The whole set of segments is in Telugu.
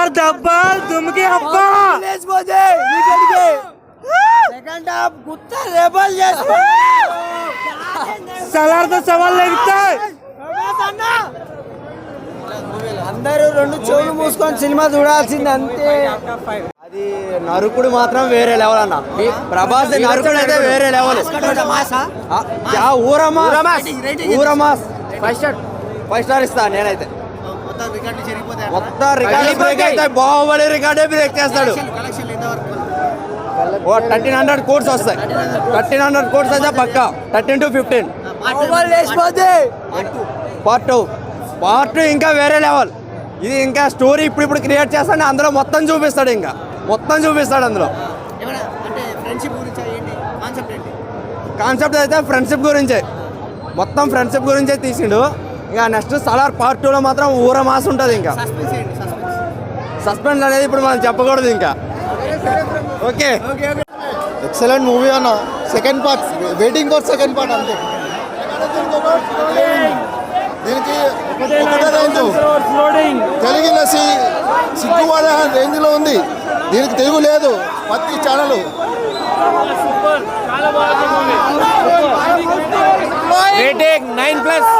సలార్ దబ్బాల్ దుమ్కి అబ్బా లేచిపోతే సెకండ్ హాఫ్ గుత్త రెబల్ చేసి సలార్తో సవాల్ లేగుతాయి అందరూ రెండు చెవులు మూసుకొని సినిమా చూడాల్సింది అంతే అది నరుకుడు మాత్రం వేరే లెవెల్ అన్న. ప్రభాస్ నరుకుడు అయితే వేరే లెవెల్ ఊరమాస్ ఊరమాస్ ఫైవ్ స్టార్ ఫైవ్ స్టార్ ఇస్తా నేనైతే. మొత్తం రికార్డ్ బ్రేక్ అయితే బాహుబలి రికార్డే బ్రేక్ చేస్తాడు. ఓ థర్టీన్ హండ్రెడ్ కోర్స్ వస్తాయి. థర్టీన్ హండ్రెడ్ కోర్స్ అయితే పక్కా. Thirteen to fifteen part two part two ఇంకా వేరే లెవెల్ ఇది ఇంకా స్టోరీ ఇప్పుడు ఇప్పుడు క్రియేట్ చేస్తాడు అందులో మొత్తం చూపిస్తాడు ఇంకా. మొత్తం చూపిస్తాడు అందులో. కాన్సెప్ట్ అయితే ఫ్రెండ్షిప్ గురించే. మొత్తం ఫ్రెండ్షిప్ గురించే తీసిండు. ఇంకా నెక్స్ట్ సలార్ పార్ట్ టూలో మాత్రం ఊర మాస్ ఉంటుంది ఇంకా. సస్పెన్స్ అనేది ఇప్పుడు మనం చెప్పకూడదు ఇంకా. ఓకే. ఎక్సలెంట్ మూవీ అన్న. Second part waiting for second part అంతే. దీనికి ఒకటే రేంజ్ తెలుగు లసి సిగ్గుపడే రేంజ్లో ఉంది. దీనికి తెలుగు లేదు. ప్రతి ఛానల్ రేటింగ్ నైన్ ప్లస్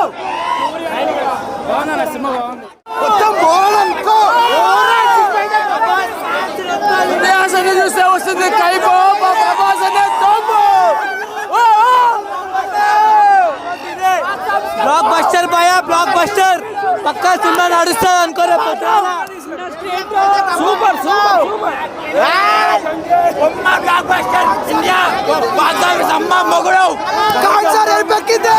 మొత్తం బాగుందనుకో చూస్తే వస్తుంది కైపో ప్రభాస్ అనే బ్లాక్ బస్టర్ భయ బ్లాక్ బస్టర్ పక్కా సినిమా నడుస్తుంది అనుకోరే super super blockbuster India అమ్మ మొగుడు కాన్సర్ అయిపోయింది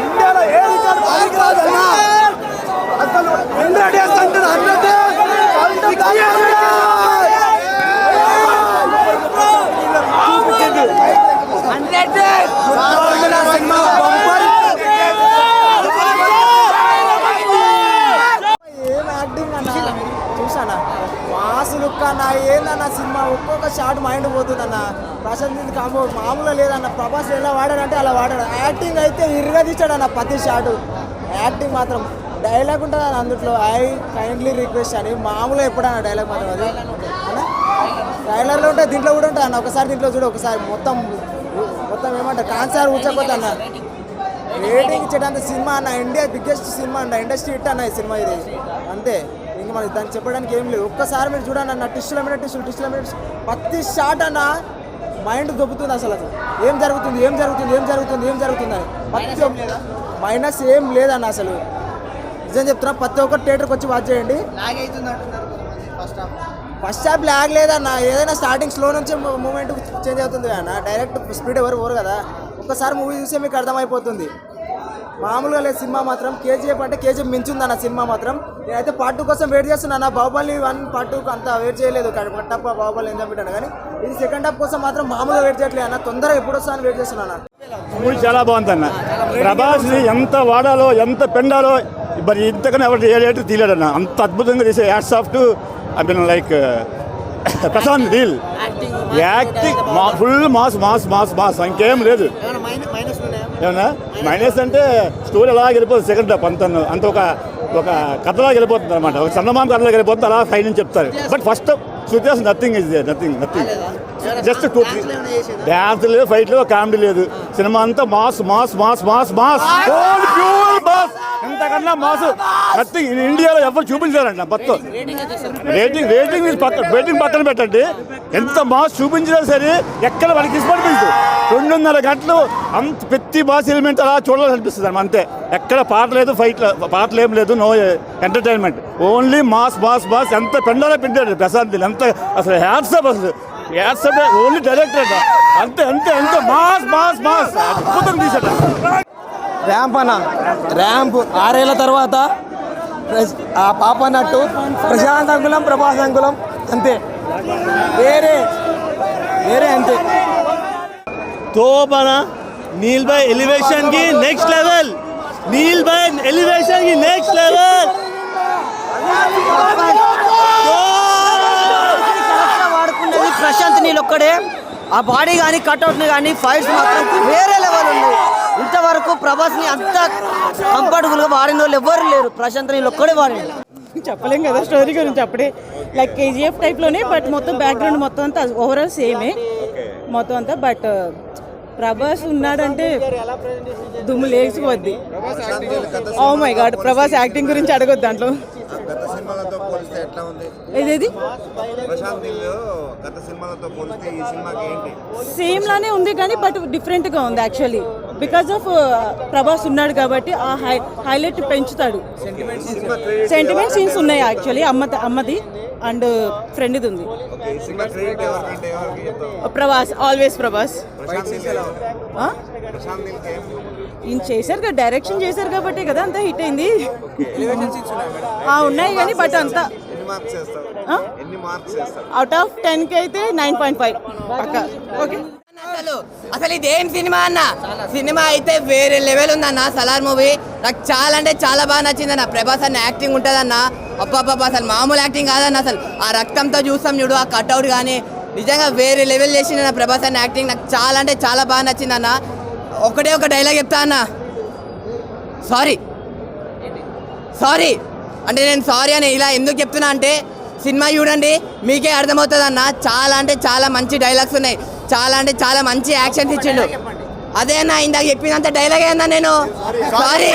ఇండియాలో ఏ రికార్డు పనికిరాదన్నా అసలు హండ్రెడ్ డేస్ అంటే హండ్రెడ్ ఏం యాక్టింగ్ అన్న చూసానా మాస్ లుక్ అన్న ఏందన్న ప్రభాస్ షార్ట్ షాట్ మైండ్ పోతుందన్న ప్రశాంత్ కాంబో మామూలుగా లేదన్న. ప్రభాస్ ఎలా వాడాడంటే అలా వాడాడు. యాక్టింగ్ అయితే ఇరగదీశాడన్న ప్రతి షాటు యాక్టింగ్ మాత్రం డైలాగ్ ఉంటుంది అన్న అందుట్లో. ఐ కైండ్లీ రిక్వెస్ట్ అని మామూలుగా ఎప్పుడన్నా డైలాగ్ మాత్రం అది. ట్రైలర్లో ఉంటే దీంట్లో కూడా ఉంటుంది అన్న. ఒకసారి దీంట్లో చూడు ఒకసారి మొత్తం మొత్తం ఏమంటారు? కాన్సర్ ఊచకపోతే అన్న. రేటింగ్ ఇచ్చేటంత సినిమా అన్న. ఇండియా బిగ్గెస్ట్ సినిమా అన్న. ఇండస్ట్రీ హిట్ అన్న ఈ సినిమా ఇది. అంతే. ఇంక మనకి దాన్ని చెప్పడానికి ఏం లేదు. ఒక్కసారి మీరు చూడండి అన్న టిష్యూల మీద టిష్యూలు టిష్యూల మీద. ప్రతి షాట్ అన్న మైండ్ దొబ్బుతుంది అసలు అసలు ఏం జరుగుతుంది ఏం జరుగుతుంది ఏం జరుగుతుంది ఏం జరుగుతుంది అని ప్రతి మైనస్ ఏం లేదన్న అసలు. నిజం చెప్తున్నా ప్రతి ఒక్క థియేటర్కి వచ్చి వాచ్ చేయండి. ఫస్ట్ హాఫ్ లాగ్ లేదన్న. ఏదైనా స్టార్టింగ్ స్లో నుంచి మూమెంట్ చేంజ్ అవుతుంది అన్న. డైరెక్ట్ స్పీడ్ ఎవరు పోరు కదా. ఒక్కసారి మూవీ చూస్తే మీకు అర్థమైపోతుంది. మామూలుగా లేదు సినిమా మాత్రం. కేజీఎఫ్ అంటే కేజీఎఫ్ మించుంది అన్న సినిమా మాత్రం. నేనైతే పార్ట్ టూ కోసం వెయిట్ చేస్తున్నా. బాహుబలి వన్ పార్ట్ టూ అంత వెయిట్ చేయలేదు. కట్టప్ప బాహుబలి ఎంజాయ్ పెట్టాను కానీ ఇది సెకండ్ హాఫ్ కోసం మాత్రం మామూలుగా వెయిట్ చేయట్లేదు అన్న. తొందరగా ఎప్పుడు వస్తాను వెయిట్ చేస్తున్నాను అన్న. మూవీ చాలా బాగుంది అన్న. ప్రభాస్ ఎంత వాడాలో ఎంత పెండాలో మరి ఇంతకన్నా ఎవరు ఏ రేటు తీయలేడన్న అంత అద్భుతంగా చేసే hats off to I mean like Prashanth Neel acting మా full mass mass mass mass ఇంకేం లేదు. ఏమన్నా? మైనస్ అంటే స్టోరీ అలా వెళ్ళిపోతుంది సెకండ్ హాఫ్ అంత అంత ఒక ఒక కథలా వెళ్ళిపోతుంది అనమాట ఒక చందమామ కథలా వెళ్ళిపోతుంది అలా ఫైన్ అని చెప్తారు. But first సుత్యాస్ nothing is nothing nothing just too dance లేదు ఫైట్ లేదు కామెడీ లేదు. సినిమా అంతా mass mass mass mass mass. Pure mass. ఎంతకన్నా mass. Nothing ఇండియాలో ఎవరు చూపించారంట మొత్తం. రేటింగ్ రేటింగ్ పక్కన రేటింగ్ పక్కన పెట్టండి. ఎంత మాస్ చూపించినా సరే ఎక్కడ వాళ్ళకి ఇష్టపడిపోయింది రెండున్నర గంటలు అంత ప్రతి మాస్ ఎలిమెంట్ అలా చూడాలని అనిపిస్తుంది అన్నమాట అంతే. ఎక్కడ పాట లేదు ఫైట్ పాటలు ఏం లేదు no entertainment only mass mass mass ఎంత పెండాలో పెట్టాడు ప్రశాంత్ ఎంత అసలు హ్యాట్సప్ అసలు. హ్యాట్సప్ ఓన్లీ డైరెక్టర్ అంతే అంతే అంతే. మాస్ మాస్ మాస్ అద్భుతం తీసాడు ర్యాంప్ అన్న. ర్యాంప్ ఆరేళ్ళ తర్వాత ఆ పాప అన్నట్టు ప్రశాంత్ అంకులం ప్రభాస్ అంకులం అంతే. వేరే వేరే అంతే. తోబన నీల్ బై ఎలివేషన్కి నెక్స్ట్ లెవెల్ నీల్ బై ఎలివేషన్కి నెక్స్ట్ లెవెల్ వాడుకునేది ప్రశాంత్ నీళ్ళు ఒక్కడే. ఆ బాడీ కానీ కట్అవుట్ కానీ ఫైట్స్ మాత్రం వేరే లెవెల్ ఉంది. ఇంతవరకు ప్రభాస్ని అంత కంఫర్టబుల్గా వాడిన వాళ్ళు ఎవరు లేరు. ప్రశాంత్ నీళ్ళు ఒక్కడే వాడిండు. చెప్పలేం కదా స్టోరీ గురించి అప్పుడే. లైక్ కేజీఎఫ్ టైప్లోనే బట్ మొత్తం బ్యాక్గ్రౌండ్ మొత్తం అంతా ఓవరాల్ సేమే మొత్తం అంతా బట్ ప్రభాస్ ఉన్నాడంటే దుమ్ము లేచిపోద్ది. Oh my god Prabhas acting గురించి అడగొద్దు దాంట్లో. పోలిస్తే ఎట్లా ఉంది? ఏదేది? ప్రశాంత్ గత సినిమాలతో పోలిస్తే ఈ సినిమాకి ఏంటి? సేమ్ లానే ఉంది కానీ బట్ డిఫరెంట్గా ఉంది యాక్చువల్లీ బికాస్ ఆఫ్ ప్రభాస్ ఉన్నాడు కాబట్టి ఆ హై హైలైట్ పెంచుతాడు. సెంటిమెంట్ సీన్స్ ఉన్నాయి యాక్చువల్లీ అమ్మ అమ్మది అండ్ ఫ్రెండ్ది ఉంది. ప్రభాస్ ఆల్వేస్ ప్రభాస్. ఈయన చేశారు కదా డైరెక్షన్ చేశారు కాబట్టి కదా అంతా హిట్ అయింది. ఉన్నాయి కానీ బట్ అంతా అవుట్ ఆఫ్ టెన్కి అయితే నైన్ పాయింట్ ఫైవ్ పక్క. ఓకే అసలు అసలు ఇదేం సినిమా అన్న? సినిమా అయితే వేరే లెవెల్ ఉందన్న సలార్ మూవీ నాకు చాలా అంటే చాలా బాగా నచ్చిందన్న ప్రభాస్ అన్న యాక్టింగ్ ఉంటుందన్న. అబ్బాబ్బా అసలు మామూలు యాక్టింగ్ కాదన్న అసలు. ఆ రక్తంతో చూస్తాం చూడు ఆ కట్అవుట్ కానీ నిజంగా వేరే లెవెల్ చేసిందన్న ప్రభాస్ అన్న యాక్టింగ్ నాకు చాలా అంటే చాలా బాగా నచ్చిందన్న ఒకటే ఒక డైలాగ్ చెప్తా అన్న. సారీ. సారీ. అంటే నేను సారీ అని ఇలా ఎందుకు చెప్తున్నా అంటే సినిమా చూడండి మీకే అర్థమవుతుంది అన్న చాలా అంటే చాలా మంచి డైలాగ్స్ ఉన్నాయి. చాలా అంటే చాలా మంచి యాక్షన్స్ ఇచ్చిండు. అదే అన్న ఇందాక చెప్పినంత డైలాగ్ అన్నా నేను. సారీ.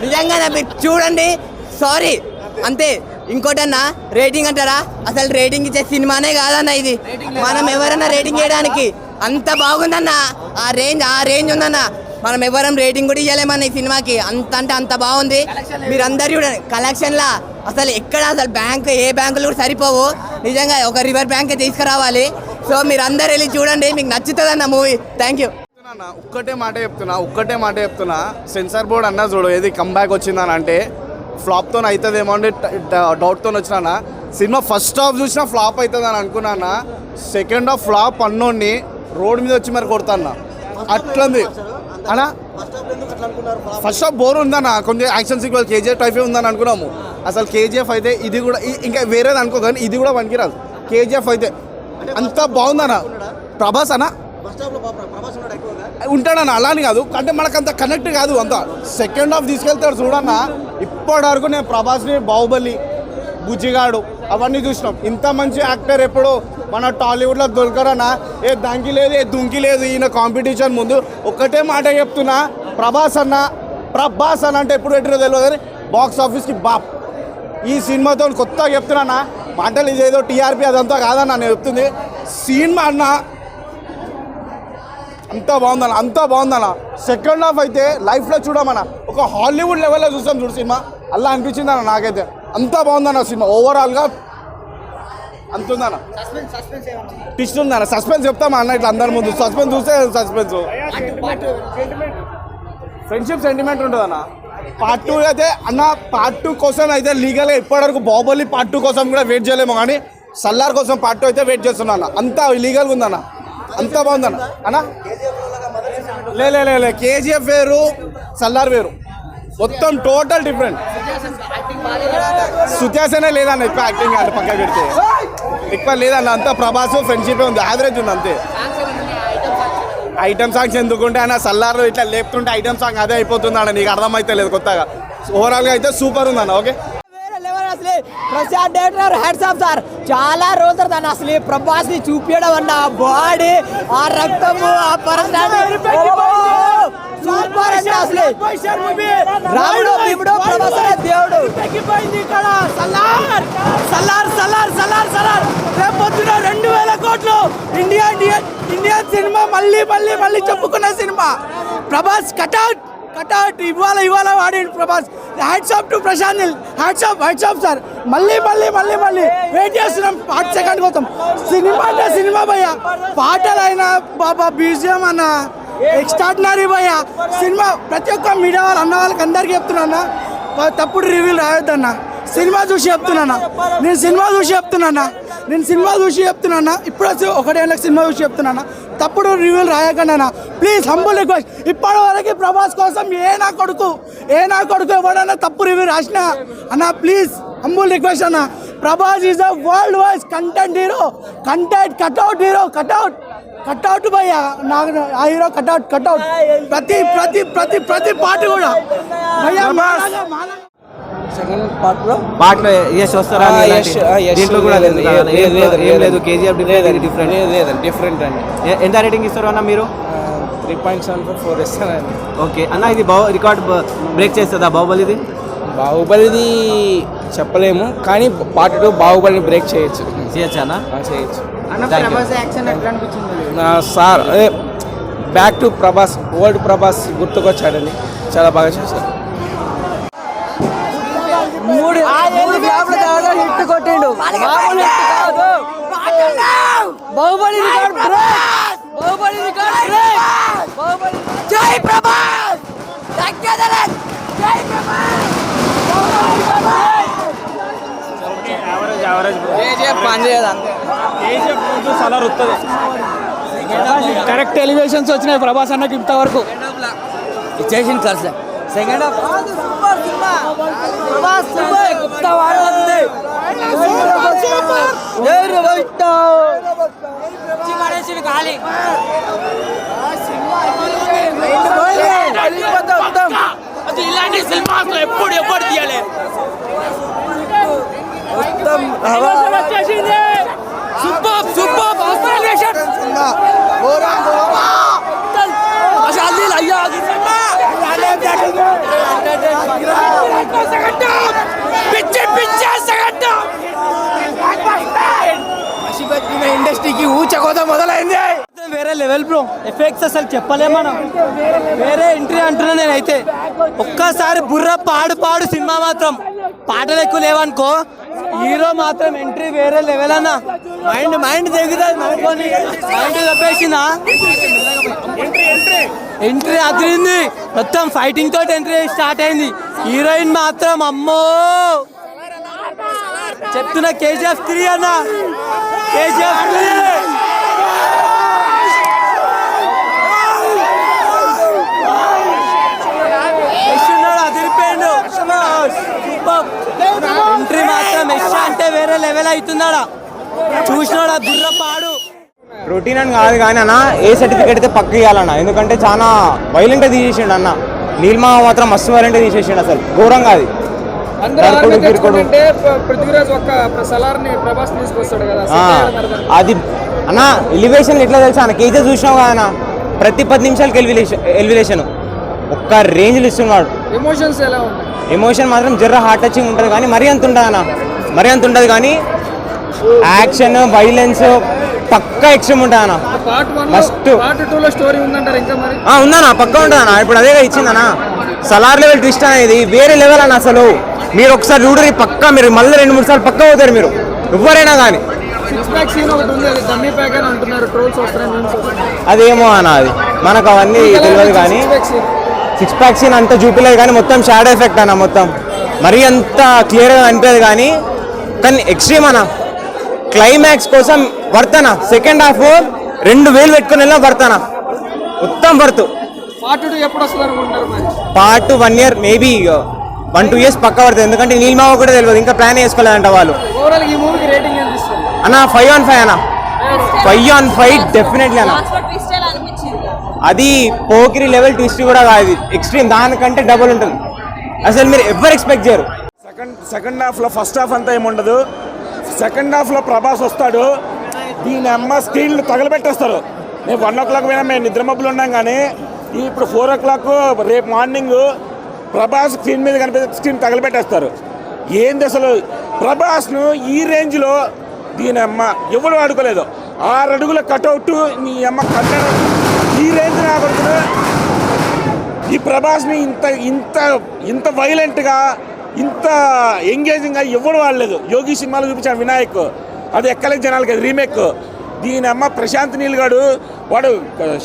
నిజంగా మీరు చూడండి. సారీ. అంతే. ఇంకోటన్నా రేటింగ్ అంటారా? అసలు రేటింగ్ ఇచ్చే సినిమానే కాదన్న ఇది. మనం ఎవరన్నా రేటింగ్ చేయడానికి అంత బాగుందన్న. ఆ రేంజ్ ఆ రేంజ్ ఉందన్న. మనం ఎవరం రేటింగ్ కూడా ఇవ్వలేమన్న ఈ సినిమాకి. అంత అంటే అంత బాగుంది. మీరు అందరు చూడండి కలెక్షన్లా. అసలు ఎక్కడ అసలు బ్యాంక్ ఏ బ్యాంకులు కూడా సరిపోవు. నిజంగా ఒక రివర్ బ్యాంక్ తీసుకురావాలి. సో మీరు అందరు వెళ్ళి చూడండి మీకు నచ్చుతుంది అన్న మూవీ. Thank you. ఒక్కటే మాట చెప్తున్నా ఒక్కటే మాట చెప్తున్నా. సెన్సార్ బోర్డ్ అన్నా చూడు ఏది కంబ్యాక్ వచ్చిందని అంటే ఫ్లాప్తో అవుతుందేమో అంటే డౌట్తో వచ్చినా సినిమా ఫస్ట్ హాఫ్ చూసినా ఫ్లాప్ అవుతుంది అని అనుకున్నానా? సెకండ్ హాఫ్ ఫ్లాప్ అన్నోడిని రోడ్ మీద వచ్చి మరి కొడతాన్నా. అట్లంది. అన్నా? ఫస్ట్ హాఫ్ బోర్ ఉందన్న. కొంచెం యాక్షన్ సీక్వెల్ కేజీఎఫ్ టైఫే ఉందని అనుకున్నాము. అసలు కేజీఎఫ్ అయితే ఇది కూడా ఇంకా వేరేది అనుకో కానీ ఇది కూడా పనికిరాదు. కేజీఎఫ్ అయితే అంత బాగుందన్న. ప్రభాస్ అన్న? ఉంటాడన్న అలా అని కాదు అంటే మనకు అంత కనెక్ట్ కాదు. అంత. సెకండ్ హాఫ్ తీసుకెళ్తాడు చూడన్న. ఇప్పటి వరకు నేను ప్రభాస్ని బాహుబలి బుజ్జిగాడు అవన్నీ చూసినాం. ఇంత మంచి యాక్టర్ ఎప్పుడు మన టాలీవుడ్లో దొరకరనా? ఏ దంకి లేదు ఏ దుంకి లేదు ఈయన కాంపిటీషన్ ముందు. ఒక్కటే మాట చెప్తున్నా ప్రభాస్ అన్న ప్రభాస్ అన్న అంటే ఎప్పుడు పెట్టినో తెలియదు కానీ బాక్స్ ఆఫీస్కి బాప్. ఈ సినిమాతో కొత్తగా చెప్తున్నా మాటలు ఇదేదో టీఆర్పీ అదంతా కాదన్న నేను చెప్తుంది. సినిమా అన్న అంతా బాగుందన్న అంతా బాగుందన్న. సెకండ్ హాఫ్ అయితే లైఫ్లో చూడమన్నా. ఒక హాలీవుడ్ లెవెల్లో చూసాం చూడు సినిమా. అలా అనిపించింది అన్న నాకైతే. అంతా బాగుందన్న సినిమా. ఓవరాల్గా అంత ఉందన్న ట్విస్ట్ ఉందన్న సస్పెన్స్ చెప్తామా అన్న ఇట్లా అందరి ముందు. సస్పెన్స్ చూస్తే సస్పెన్స్ ఫ్రెండ్షిప్ సెంటిమెంట్ ఉంటుంది అన్న పార్ట్ టూ అయితే అన్న పార్ట్ టూ కోసం అయితే లీగల్గా ఇప్పటివరకు బాహుబలి పార్ట్ టూ కోసం కూడా వెయిట్ చేయలేము కానీ సల్లార్ కోసం పార్ట్ టూ అయితే వెయిట్ చేస్తున్నా అన్న. అంతా లీగల్గా ఉందన్న. అంతా బాగుందన్న. అన్న? లే లే. కేజీఎఫ్ వేరు సల్లార్ వేరు. మొత్తం టోటల్ డిఫరెంట్. సుత్యాసనే లేదన్న ఎక్కువ యాక్టింగ్ అంటే పక్క పెడితే. ఎక్కువ లేదన్న అంతా ప్రభాస్ ఫ్రెండ్షిప్ ఉంది యావరేజ్ ఉంది అంతే. ఐటమ్ సాంగ్స్ ఎందుకుంటే ఆయన సల్లార్లో ఇట్లా లేపుతుంటే ఐటమ్ సాంగ్ అదే అయిపోతుంది అన్న నీకు అర్థమైతే లేదు కొత్తగా. ఓవరాల్గా అయితే సూపర్ ఉందన్న ఓకే వేరే లెవెల్ అసలు. Prashanth director hats off sir చాలా రోజులు దాన్ని అసలు ప్రభాస్ని చూపించడం అన్న బాడీ ఆ రక్తము ఆ పర్సనాలిటీ సూపర్ అంటే అసలు రాముడు భీముడు ప్రభాస్ అనే దేవుడు. ఇక్కడ. సలార్ సలార్ రేపు పొద్దున రెండు వేల కోట్లు. ఇండియా ఇండియన్ ఇండియన్ సినిమా మళ్ళీ మళ్ళీ మళ్ళీ చెప్పుకున్న సినిమా. ప్రభాస్ కటౌట్ కటౌట్ ఇవాళ ఇవాళ వాడి Prabhas. Hats off to Prashanth Neel hats off hats off sir మళ్ళీ మళ్ళీ మళ్ళీ మళ్ళీ. వెయిట్ చేస్తున్నాం. పార్ట్ సెకండ్ కోసం. సినిమా అంటే సినిమా భయ్య. పాటలైనా బాబా బీజియం అన్న. ఎక్స్ట్రాడినరీ భయ్య సినిమా ప్రతి ఒక్క మీడియా వాళ్ళు అన్న వాళ్ళకి అందరికీ చెప్తున్నా తప్పుడు రివ్యూలు రాయొద్దన్నా. సినిమా చూసి చెప్తున్నా నేను సినిమా చూసి చెప్తున్నా నేను సినిమా చూసి చెప్తున్నా ఇప్పుడు వచ్చి ఒకటేళ్ళకి సినిమా చూసి చెప్తున్నా తప్పుడు రివ్యూలు రాయకుండా ప్లీజ్ హంబుల్ రిక్వెస్ట్ ఇప్పటి వరకు ప్రభాస్ కోసం ఏ నా కొడుకు ఏ నా కొడుకు ఎవడన్నా తప్పు రివ్యూ రాసినా అన్న ప్లీజ్ హంబుల్ రిక్వెస్ట్ అన్న. Prabhas is a worldwide content hero content cutout hero cutout cutout భయ్య. నాకు ఆ హీరో కట్అవుట్ కట్అవుట్. ప్రతి ప్రతి ప్రతి ప్రతి పాట కూడా. భయ్య మాలాగా- మాలాగా- పాటలో? యశ్ వస్తారా దీంట్లో కూడా లేదు ఏం లేదు కేజీఎఫ్ డిఫరెంట్ డిఫరెంట్ లేదు డిఫరెంట్ అండి. ఎంత రేటింగ్ ఇస్తారు అన్న మీరు? Three point seven four four ఇస్తానండి. ఓకే. అన్న ఇది బాహు రికార్డ్ బ్రేక్ చేస్తుందా బాహుబలిది? బాహుబలిది చెప్పలేము కానీ పార్ట్ టూ బాహుబలిని బ్రేక్ చేయొచ్చు. చేయొచ్చా అన్న? ఆ, చేయొచ్చు. సార్ అదే back to Prabhas old Prabhas గుర్తుకొచ్చాడండి. చాలా బాగా చేశారు మూడు మూడు ఫ్లాప్ల తర్వాత హిట్ కొట్టిండు. మామూలు హిట్ కాదు. Baahubali record break. Baahubali record break. Baahubali జై ప్రభాస్! కరెక్ట్ ఎలివేషన్స్ వచ్చినాయి ప్రభాస్ అన్నకి ఇంతవరకు ఇచ్చేసింది కలిసి సెకండ్ హాఫ్ సూపర్ సినిమా ప్రభాస్ సూపర్ కొత్త వారం వస్తుంది జై రవిష్ట ఖాళీ ఇలాంటి సినిమాస్ ఎప్పుడు ఎప్పుడు తీయాలి. మొత్తం అయ్యా పిచ్చి పిచ్చి ఇండస్ట్రీకి ఊచకోత మొదలైంది వేరే లెవెల్ బ్రో ఎఫెక్ట్స్ అసలు చెప్పలేం మనం. వేరే ఎంట్రీ అంటున్నా నేనైతే. ఒక్కసారి బుర్ర పాడు పాడు సినిమా మాత్రం. పాటలు ఎక్కువ లేవనుకో హీరో మాత్రం ఎంట్రీ వేరే లెవెల్ అన్న. మైండ్ మైండ్ తెగుతుంది అనుకోని మైండ్ తప్పేసిందా? ఎంట్రీ అదిరింది. మొత్తం ఫైటింగ్ తోటి ఎంట్రీ స్టార్ట్ అయింది. హీరోయిన్ మాత్రం అమ్మో! చెప్తున్నా కేజీఎఫ్ త్రీ అన్న. KGF three! ఎంట్రీ మాత్రం ఎక్స్ట్రా అంటే వేరే లెవెల్ అవుతున్నాడా చూసినాడు ఆ బుర్ర పాడు. రొటీన్ అని కాదు కానీ అన్న ఏ సర్టిఫికేట్ అయితే పక్క ఇవ్వాలన్న ఎందుకంటే చాలా వైలెంట్ తీసేసిండు అన్న. నీల్మా మాత్రం మస్తు వైలెంట్ తీసేసిండు అసలు. ఘోరంగా అది. నరకుడు, గిరుకుడు. పృథ్వీరాజ్ ఒక్క సలార్ని ప్రభాస్ తీసుకొస్తాడు కదా ఆ, అది అన్న ఎలివేషన్ ఎట్లా తెలుసా అన్న? కేజీ చూసినావు కదా అన్న? ప్రతి పది నిమిషాలకి ఎలివేషన్ ఎలివేషన్ ఒక్క రేంజ్లు ఇస్తున్నాడు. ఎమోషన్స్ ఎలా ఎమోషన్ మాత్రం జర్ర హార్ట్ టచింగ్ ఉంటుంది కానీ మరీ అంత ఉంటుంది అన్న. మరీ అంత ఉంటుంది కానీ యాక్షన్ వైలెన్స్ పక్కా ఎక్స్ట్రీమ్ ఉంటుంది అన్న. Part one Must. Part two లో స్టోరీ ఉందంటారు ఇంకా మరి? ఆ, ఉందన్నా పక్కా ఉంటుందన్నా. ఇప్పుడు అదేగా ఇచ్చిందన్నా. సలార్ లెవెల్ ట్విస్ట్ అనేది వేరే లెవెల్ అన్న అసలు. మీరు ఒకసారి చూడరు పక్కా మీరు మళ్ళీ రెండు మూడు సార్లు పక్కా అవుతారు మీరు. ఎవరైనా కానీ. అది. అదేమో అన్న అది. మనకు అవన్నీ తెలియదు కానీ. సిక్స్ ప్యాక్ సీన్ అంత చూపిలేదు కానీ మొత్తం షాడో ఎఫెక్ట్ అన్న మొత్తం. మరీ అంత క్లియర్గా అనిపించదు కానీ. కానీ ఎక్స్ట్రీమ్ అన్న. క్లైమాక్స్ కోసం వర్తన సెకండ్ హాఫ్ రెండు వేలు పెట్టుకుని వెళ్ళినా వర్తన. మొత్తం worth. Part one year maybe one two years పక్క పడుతుంది. ఎందుకంటే నీల్మావ కూడా తెలియదు ఇంకా ప్లాన్ వేసుకోలేదంట వాళ్ళు. ఓవరాల్ ఈ మూవీకి రేటింగ్ ఎంత ఇస్తారు? అన్న ఫైవ్ ఆన్ ఫైవ్ అన్న. ఫైవ్ ఆన్ ఫైవ్ డెఫినెట్లీ అన్న. అది పోకిరి లెవెల్ ట్విస్ట్ కూడా కాదు. ఎక్స్ట్రీమ్ దానికంటే డబుల్ ఉంటుంది. అసలు మీరు ఎవరు ఎక్స్పెక్ట్ చేయరు. సెకండ్ సెకండ్ హాఫ్లో ఫస్ట్ హాఫ్ అంతా ఏముండదు. సెకండ్ హాఫ్లో ప్రభాస్ వస్తాడు. దీని అమ్మ స్క్రీన్లు తగలబెట్టేస్తారు. మేము వన్ ఓ క్లాక్ పోయినా మేము నిద్రమబ్బులు ఉన్నాం కానీ ఇప్పుడు ఫోర్ ఓ క్లాక్ రేపు మార్నింగ్ ప్రభాస్ స్క్రీన్ మీద కనిపించే స్క్రీన్ తగలబెట్టేస్తారు. ఏంది అసలు? ప్రభాస్ను ఈ రేంజ్లో దీని అమ్మ ఎవరు ఆడుకోలేదు. ఆరు అడుగుల కటౌట్ మీ అమ్మ కట్టడం. ఈ రేంజ్ నాకు ఈ ప్రభాస్ని ఇంత ఇంత ఇంత వైలెంట్గా ఇంత ఎంగేజింగ్గా ఇవ్వడం వాడలేదు యోగి సినిమాలు చూపించాను వినాయక్ అది ఎక్కలేని జనాలకి అది రీమేక్. దీనమ్మ ప్రశాంత్ నీల్గాడు వాడు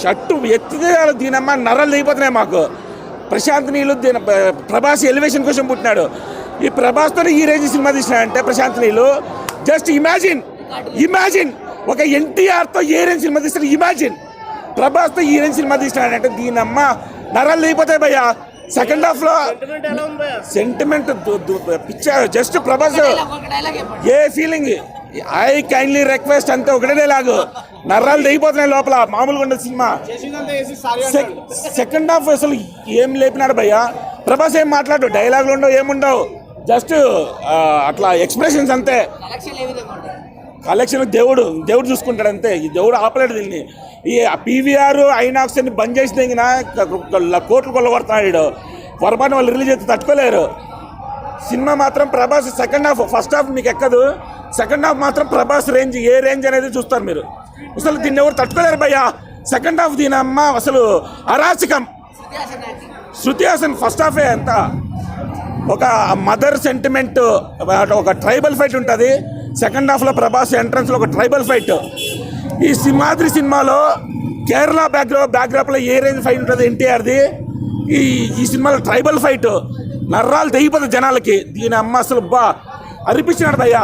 షర్టు ఎత్తితే దీనమ్మ నరలు దిగిపోతున్నాయి మాకు. ప్రశాంత్ నీళ్ళు దీని ప్రభాస్ ఎలివేషన్ కోసం పుట్టినాడు. ఈ ప్రభాస్తో ఈ రేంజ్ సినిమా తీసినాడంటే ప్రశాంత్ నీళ్ళు జస్ట్ ఇమాజిన్ ఇమాజిన్. ఒక ఎన్టీఆర్తో ఏ రేంజ్ సినిమా తీస్తాడు ఇమాజిన్. ప్రభాస్తో ఈ రేంజ్ సినిమా తీసినాడంటే దీని నరాలు దిగిపోతాయి భయ్యా. సెకండ్ హాఫ్లో సెంటిమెంట్ పిచ్చ just Prabhas a feeling I kindly request అంతే ఒకటే లాగు నర్రాలు దిగిపోతున్నాయి లోపల మామూలుగా ఉండదు సినిమా. సెకండ్ హాఫ్ అసలు ఏం లేపినాడు భయ్య? ప్రభాస్ ఏం మాట్లాడు? డైలాగులు ఉండవు ఏముండవు? జస్ట్ అట్లా ఎక్స్ప్రెషన్స్ అంతే. కలెక్షన్ దేవుడు దేవుడు చూసుకుంటాడు అంతే ఈ దేవుడు ఆపలేడు దీన్ని. ఈ పీవీఆర్ ఐనాక్స్ అని బంద్ చేసిన దిగిన కోట్లు కొల్లగొడుతున్నాడు పొరపాటు వాళ్ళు రిలీజ్ అయితే తట్టుకోలేరు. సినిమా మాత్రం Prabhas second half first half మీకు ఎక్కదు. సెకండ్ హాఫ్ మాత్రం ప్రభాస్ రేంజ్ ఏ రేంజ్ అనేది చూస్తారు మీరు. అసలు దీన్ని ఎవరు తట్టుకోలేరు భయ్యా. సెకండ్ హాఫ్ దీని అమ్మ అసలు అరాచకం. శృతి హాసన్ ఫస్ట్ హాఫే అంతా. ఒక మదర్ సెంటిమెంట్ ఒక ట్రైబల్ ఫైట్ ఉంటుంది. సెకండ్ హాఫ్లో ప్రభాస్ ఎంట్రన్స్లో ఒక ట్రైబల్ ఫైట్. ఈ సింహాద్రి సినిమాలో కేరళ బ్యాక్గ్రౌ బ్యాక్గ్రాప్లో ఏ రేంజ్ ఫైట్ ఉంటుంది ఎన్టీఆర్ది. ఈ ఈ సినిమాలో ట్రైబల్ ఫైట్. నర్రాలు తెగిపోతుంది జనాలకి. దీని అమ్మ అసలు బా. అరిపించినాడు అయ్యా